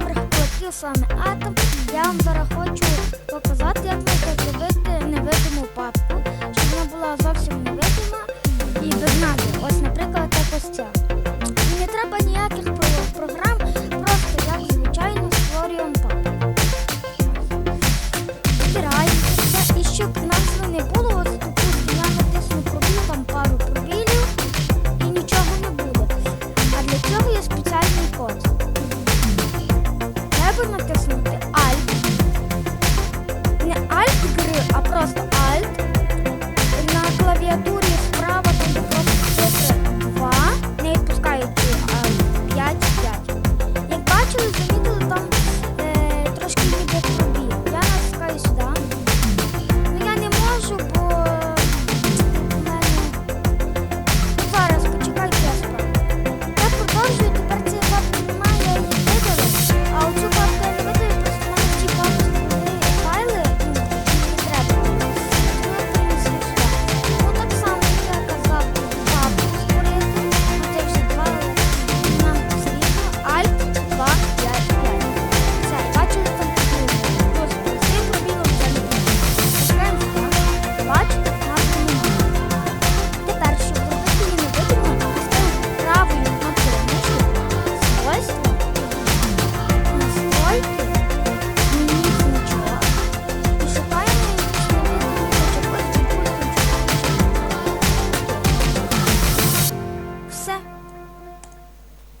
добрих платів, з вами Атом. Я вам зараз хочу показати. con nuestros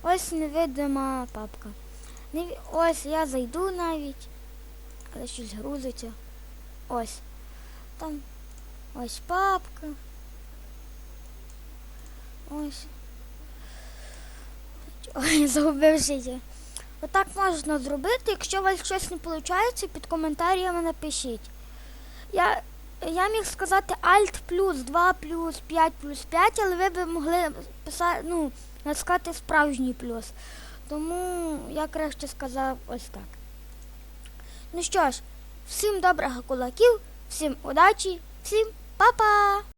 Ось невидима папка. Ось я зайду навіть, але щось грузиться. Ось. Там ось папка. Ось. Ой, загубився я. Отак можна зробити. Якщо у вас щось не виходить, під коментарями напишіть. Я я міг сказати Alt плюс 2 плюс 5 плюс 5, але ви б могли писати, ну, натискати справжній плюс. Тому я краще сказав ось так. Ну що ж, всім добрих кулаків, всім удачі, всім па-па!